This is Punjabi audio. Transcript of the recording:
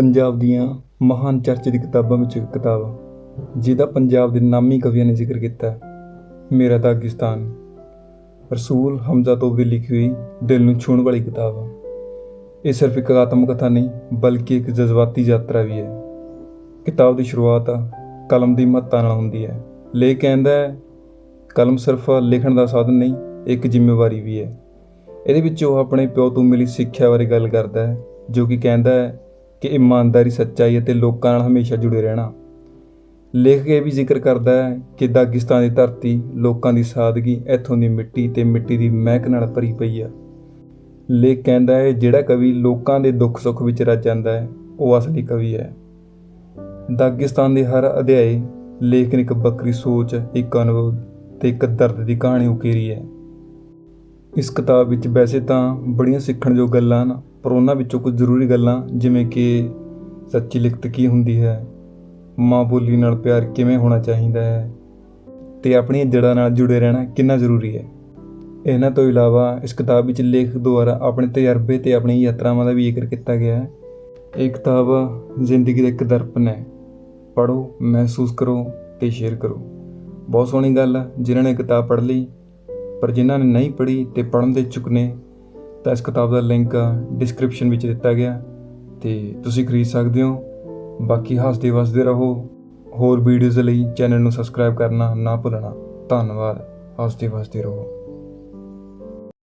ਪੰਜਾਬ ਦੀਆਂ ਮਹਾਨ ਚਰਚਿਤ ਕਿਤਾਬਾਂ ਵਿੱਚੋਂ ਇੱਕ ਕਿਤਾਬ ਜਿਹਦਾ ਪੰਜਾਬ ਦੇ ਨਾਮੀ ਕਵੀਆਂ ਨੇ ਜ਼ਿਕਰ ਕੀਤਾ ਮੇਰਾ ਦਾਗਿਸਤਾਨ। ਰਸੂਲ ਹਮਜ਼ਾ ਤੋਬ ਦੀ ਲਿਖੀ ਹੋਈ ਦਿਲ ਨੂੰ ਛੂਹਣ ਵਾਲੀ ਕਿਤਾਬ ਇਹ ਸਿਰਫ ਇੱਕ ਆਤਮ ਕਥਾ ਨਹੀਂ, ਬਲਕਿ ਇੱਕ ਜਜ਼ਬਾਤੀ ਯਾਤਰਾ ਵੀ ਹੈ। ਕਿਤਾਬ ਦੀ ਸ਼ੁਰੂਆਤ ਕਲਮ ਦੀ ਮਹੱਤਤਾ ਨਾਲ ਹੁੰਦੀ ਹੈ। ਲੇਖ ਕਹਿੰਦਾ ਹੈ, ਕਲਮ ਸਿਰਫ ਲਿਖਣ ਦਾ ਸਾਧਨ ਨਹੀਂ, ਇੱਕ ਜ਼ਿੰਮੇਵਾਰੀ ਵੀ ਹੈ। ਇਹਦੇ ਵਿੱਚ ਉਹ ਆਪਣੇ ਪਿਓ ਤੋਂ ਮਿਲੀ ਸਿੱਖਿਆ ਬਾਰੇ ਗੱਲ ਕਰਦਾ ਹੈ, ਜੋ ਕਿ ਕਹਿੰਦਾ ਹੈ ਕਿ ਇਮਾਨਦਾਰੀ ਸੱਚਾਈ ਅਤੇ ਲੋਕਾਂ ਨਾਲ ਹਮੇਸ਼ਾ ਜੁੜੇ ਰਹਿਣਾ। ਲੇਖਕ ਇਹ ਵੀ ਜ਼ਿਕਰ ਕਰਦਾ ਹੈ ਕਿ ਦਾਗਿਸਤਾਨ ਦੀ ਧਰਤੀ ਲੋਕਾਂ ਦੀ ਸਾਦਗੀ, ਇੱਥੋਂ ਦੀ ਮਿੱਟੀ ਤੇ ਮਿੱਟੀ ਦੀ ਮਹਿਕ ਨਾਲ ਭਰੀ ਪਈ ਆ। ਲੇਖ ਕਹਿੰਦਾ ਹੈ, ਜਿਹੜਾ ਕਵੀ ਲੋਕਾਂ ਦੇ ਦੁੱਖ ਸੁੱਖ ਵਿੱਚ ਰਚ ਜਾਂਦਾ ਹੈ, ਉਹ ਅਸਲੀ ਕਵੀ ਹੈ। ਦਾਗਿਸਤਾਨ ਦੇ ਹਰ ਅਧਿਆਏ ਲੇਖ ਨੇ ਇੱਕ ਬੱਕਰੀ ਸੋਚ, ਇੱਕ ਅਨੁਭਵ ਤੇ ਇੱਕ ਦਰਦ ਦੀ ਕਹਾਣੀ ਉਕੇਰੀ ਹੈ। ਇਸ ਕਿਤਾਬ ਵਿੱਚ ਵੈਸੇ ਤਾਂ ਬੜੀਆਂ ਸਿੱਖਣ ਯੋਗ ਗੱਲਾਂ ਹਨ ਪਰ ਉਹਨਾਂ ਵਿੱਚੋਂ ਕੁਝ ਜ਼ਰੂਰੀ ਗੱਲਾਂ, ਜਿਵੇਂ ਕਿ ਸੱਚੀ ਲਿਖਤ ਕੀ ਹੁੰਦੀ ਹੈ, ਮਾਂ ਬੋਲੀ ਨਾਲ ਪਿਆਰ ਕਿਵੇਂ ਹੋਣਾ ਚਾਹੀਦਾ ਹੈ, ਤੇ ਆਪਣੀਆਂ ਜੜ੍ਹਾਂ ਨਾਲ ਜੁੜੇ ਰਹਿਣਾ ਕਿੰਨਾ ਜ਼ਰੂਰੀ ਹੈ। ਇਹਨਾਂ ਤੋਂ ਇਲਾਵਾ ਇਸ ਕਿਤਾਬ ਵਿੱਚ ਲੇਖਕ ਦੁਆਰਾ ਆਪਣੇ ਤਜਰਬੇ ਤੇ ਆਪਣੀਆਂ ਯਾਤਰਾਵਾਂ ਦਾ ਵੀ ਜ਼ਿਕਰ ਕੀਤਾ ਗਿਆ ਹੈ। ਇਹ ਕਿਤਾਬ ਜ਼ਿੰਦਗੀ ਦਾ ਇੱਕ ਦਰਪਣ ਹੈ। ਪੜ੍ਹੋ, ਮਹਿਸੂਸ ਕਰੋ ਤੇ ਸ਼ੇਅਰ ਕਰੋ। ਬਹੁਤ ਸੋਹਣੀ ਗੱਲ ਆ, ਜਿਨ੍ਹਾਂ ਨੇ ਕਿਤਾਬ ਪੜ੍ਹ ਲਈ, ਪਰ ਜਿਨ੍ਹਾਂ ਨੇ ਨਹੀਂ ਪੜ੍ਹੀ ਤੇ ਪੜ੍ਹਨ ਦੇ ਇਛੁਕ ਨੇ ਤਾਂ ਇਸ ਕਿਤਾਬ ਦਾ ਲਿੰਕ ਡਿਸਕ੍ਰਿਪਸ਼ਨ ਵਿੱਚ ਦਿੱਤਾ ਗਿਆ ਤੇ ਤੁਸੀਂ ਖਰੀਦ ਸਕਦੇ ਹੋ। ਬਾਕੀ ਹੱਸਦੇ ਵਸਦੇ ਰਹੋ। ਹੋਰ ਵੀਡੀਓਜ਼ ਲਈ ਚੈਨਲ ਨੂੰ ਸਬਸਕ੍ਰਾਈਬ ਕਰਨਾ ਨਾ ਭੁੱਲਣਾ। ਧੰਨਵਾਦ। ਹੱਸਦੇ ਵਸਦੇ ਰਹੋ।